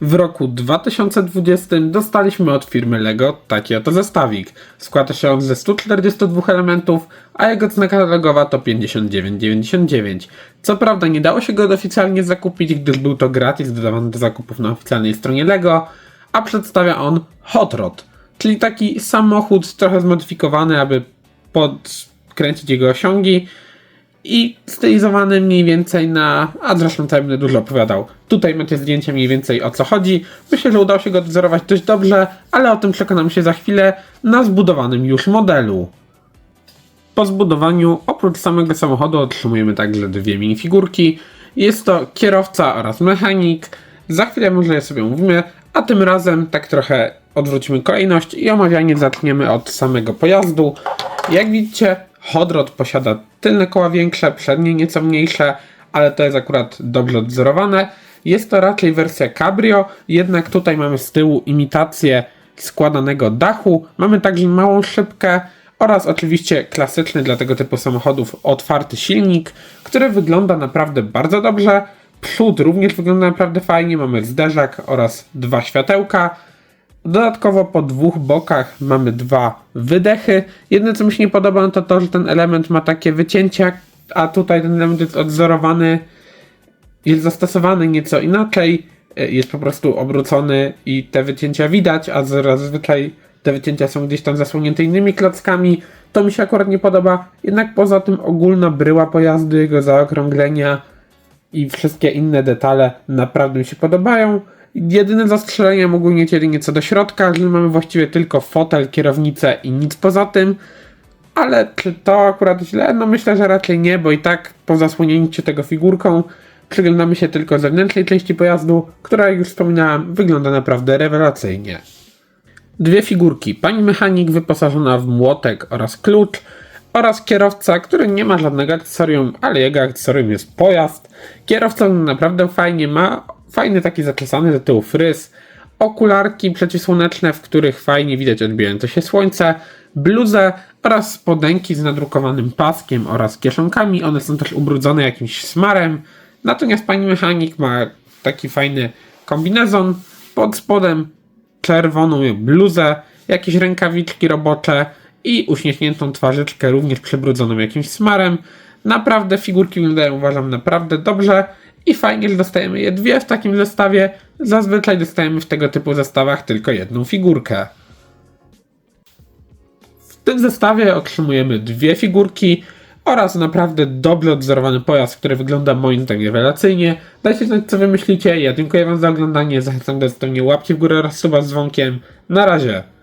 W roku 2020 dostaliśmy od firmy LEGO taki oto zestawik. Składa się on ze 142 elementów, a jego cena katalogowa to 59,99. Co prawda nie dało się go oficjalnie zakupić, gdyż był to gratis dodawany do zakupów na oficjalnej stronie LEGO, a przedstawia on Hot Rod, czyli taki samochód trochę zmodyfikowany, aby podkręcić jego osiągi i stylizowany mniej więcej na. A zresztą tutaj będę dużo opowiadał. Tutaj macie zdjęcie mniej więcej o co chodzi. Myślę, że udało się go wzorować dość dobrze, ale o tym przekonam się za chwilę na zbudowanym już modelu. Po zbudowaniu, oprócz samego samochodu, otrzymujemy także dwie minifigurki. Jest to kierowca oraz mechanik. Za chwilę może je sobie omówimy, a tym razem tak trochę odwrócimy kolejność i omawianie zaczniemy od samego pojazdu. Jak widzicie, Hot Rod posiada tylne koła większe, przednie nieco mniejsze, ale to jest akurat dobrze odwzorowane. Jest to raczej wersja cabrio, jednak tutaj mamy z tyłu imitację składanego dachu. Mamy także małą szybkę oraz oczywiście klasyczny dla tego typu samochodów otwarty silnik, który wygląda naprawdę bardzo dobrze. Przód również wygląda naprawdę fajnie, mamy zderzak oraz dwa światełka. Dodatkowo po dwóch bokach mamy dwa wydechy. Jedyne co mi się nie podoba no to to, że ten element ma takie wycięcia, a tutaj ten element jest odzorowany, jest zastosowany nieco inaczej. e, Jest po prostu obrócony i te wycięcia widać, a zazwyczaj te wycięcia są gdzieś tam zasłonięte innymi klockami. To mi się akurat nie podoba. Jednak poza tym ogólna bryła pojazdu, jego zaokrąglenia i wszystkie inne detale naprawdę mi się podobają. Jedyne zastrzeżenia mogą mieć jedynie co do środka, że mamy właściwie tylko fotel, kierownicę i nic poza tym. Ale czy to akurat źle? No myślę, że raczej nie, bo i tak po zasłonięciu tego figurką przyglądamy się tylko zewnętrznej części pojazdu, która jak już wspominałem wygląda naprawdę rewelacyjnie. Dwie figurki. Pani mechanik wyposażona w młotek oraz klucz oraz kierowca, który nie ma żadnego akcesorium, ale jego akcesorium jest pojazd. Kierowca naprawdę fajnie ma, fajny taki zaczesany do tyłu fryz, okularki przeciwsłoneczne, w których fajnie widać odbijające się słońce, bluzę oraz spodenki z nadrukowanym paskiem oraz kieszonkami. One są też ubrudzone jakimś smarem. Natomiast pani mechanik ma taki fajny kombinezon pod spodem czerwoną bluzę, jakieś rękawiczki robocze i uśmiechniętą twarzyczkę, również przybrudzoną jakimś smarem. Naprawdę figurki wyglądają, uważam, naprawdę dobrze i fajnie, że dostajemy je dwie w takim zestawie. Zazwyczaj dostajemy w tego typu zestawach tylko jedną figurkę. W tym zestawie otrzymujemy dwie figurki oraz naprawdę dobrze odzorowany pojazd, który wygląda moim zdaniem rewelacyjnie. Dajcie znać co wy myślicie. Ja dziękuję wam za oglądanie. Zachęcam do zostawienia łapki w górę oraz suba z dzwonkiem. Na razie.